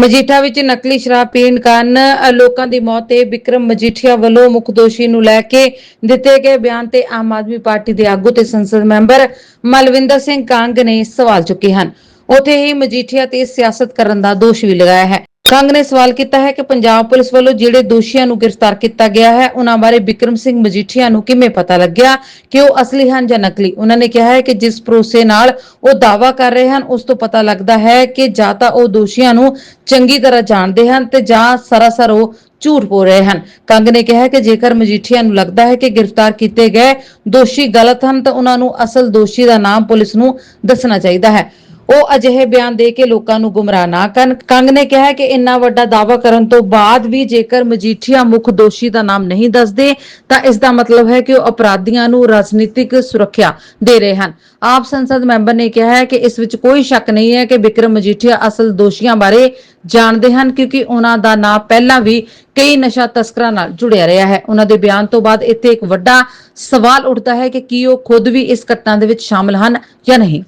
ਮਜੀਠਾ ਵਿੱਚ ਨਕਲੀ ਸ਼ਰਾਬ ਪੀਣ ਕਾਰਨ ਲੋਕਾਂ ਦੀ ਮੌਤ ਤੇ ਵਿਕਰਮ ਮਜੀਠੀਆ ਵੱਲੋਂ ਮੁੱਖ ਦੋਸ਼ੀ ਨੂੰ ਲੈ ਕੇ ਦਿੱਤੇ ਗਏ ਬਿਆਨ ਤੇ ਆਮ ਆਦਮੀ ਪਾਰਟੀ ਦੇ ਆਗੂ ਤੇ ਸੰਸਦ ਮੈਂਬਰ ਮਲਵਿੰਦਰ ਸਿੰਘ ਕਾਂਗ ਨੇ ਸਵਾਲ ਚੁੱਕੇ ਹਨ। ਉੱਥੇ ਹੀ ਮਜੀਠੀਆ ਤੇ ਸਿਆਸਤ ਕਰਨ ਦਾ ਦੋਸ਼ ਵੀ ਲਗਾਇਆ ਹੈ। ਕੰਗ ਨੇ ਸਵਾਲ ਕੀਤਾ ਹੈ ਕਿ ਪੰਜਾਬ ਪੁਲਿਸ ਵੱਲੋਂ ਜਿਹੜੇ ਦੋਸ਼ੀਆਂ ਨੂੰ ਗ੍ਰਿਫਤਾਰ ਕੀਤਾ ਗਿਆ ਹੈ, ਉਹਨਾਂ ਬਾਰੇ ਵਿਕਰਮ ਸਿੰਘ ਮਜੀਠੀਆ ਨੂੰ ਕਿਵੇਂ ਪਤਾ ਲੱਗਿਆ, ਕਿ ਉਹ ਅਸਲੀ ਹਨ ਜਾਂ ਨਕਲੀ? ਉਹਨਾਂ ਨੇ ਕਿਹਾ ਹੈ ਕਿ ਜਿਸ ਭਰੋਸੇ ਨਾਲ ਉਹ ਦਾਅਵਾ ਕਰ ਰਹੇ ਹਨ, ਉਸ ਤੋਂ ਪਤਾ ਲੱਗਦਾ ਹੈ ਕਿ ਜਾਂ ਤਾਂ ਉਹ ਦੋਸ਼ੀਆਂ ਨੂੰ ਚੰਗੀ ਤਰ੍ਹਾਂ ਜਾਣਦੇ ਹਨ ਤੇ ਜਾਂ ਸਰਾਸਰ ਉਹ ਝੂਠ ਬੋਲ ਰਹੇ ਹਨ। ਕੰਗ ਨੇ ਕਿਹਾ ਕਿ ਜੇਕਰ ਮਜੀਠੀਆ ਨੂੰ ਲੱਗਦਾ ਹੈ ਕਿ ਗ੍ਰਿਫਤਾਰ ਕੀਤੇ ਗਏ ਦੋਸ਼ੀ ਗਲਤ ਹਨ, ਤਾਂ ਉਹਨਾਂ ਨੂੰ ਅਸਲ ਦੋਸ਼ੀ ਦਾ ਨਾਮ ਪੁਲਿਸ ਨੂੰ ਦੱਸਣਾ ਚਾਹੀਦਾ ਹੈ। ਉਹ ਅਜਿਹੇ ਬਿਆਨ ਦੇ ਕੇ ਲੋਕਾਂ ਨੂੰ ਗੁੰਮਰਾਹ ਨਾ ਕਰਨ। ਕੰਗ ਨੇ ਕਿਹਾ ਕਿ ਇੰਨਾ ਵੱਡਾ ਦਾਅਵਾ ਕਰਨ ਤੋਂ ਬਾਅਦ ਵੀ ਜੇਕਰ ਮਜੀਠੀਆ ਮੁੱਖ ਦੋਸ਼ੀ ਦਾ ਨਾਮ ਨਹੀਂ ਦੱਸਦੇ, ਤਾਂ ਇਸ ਦਾ ਮਤਲਬ ਹੈ ਕਿ ਉਹ ਅਪਰਾਧੀਆਂ ਨੂੰ ਰਾਜਨੀਤਿਕ ਸੁਰੱਖਿਆ ਦੇ ਰਹੇ ਹਨ। ਆਪ ਸੰਸਦ ਮੈਂਬਰ ਨੇ ਕਿਹਾ ਹੈ ਕਿ ਇਸ ਵਿੱਚ ਕੋਈ ਸ਼ੱਕ ਨਹੀਂ ਹੈ ਕਿ ਵਿਕਰਮ ਮਜੀਠੀਆ ਅਸਲ ਦੋਸ਼ੀਆਂ ਬਾਰੇ ਜਾਣਦੇ ਹਨ, ਕਿਉਂਕਿ ਉਹਨਾਂ ਦਾ ਨਾਂ ਪਹਿਲਾਂ ਵੀ ਕਈ ਨਸ਼ਾ ਤਸਕਰਾਂ ਨਾਲ ਜੁੜਿਆ ਰਿਹਾ ਹੈ। ਉਹਨਾਂ ਦੇ ਬਿਆਨ ਤੋਂ ਬਾਅਦ ਇੱਥੇ ਇੱਕ ਵੱਡਾ ਸਵਾਲ ਉੱਠਦਾ ਹੈ ਕਿ ਕੀ ਉਹ ਖੁਦ ਵੀ ਇਸ ਘਟਨਾ ਦੇ ਵਿੱਚ ਸ਼ਾਮਲ ਹਨ ਜਾਂ ਨਹੀਂ।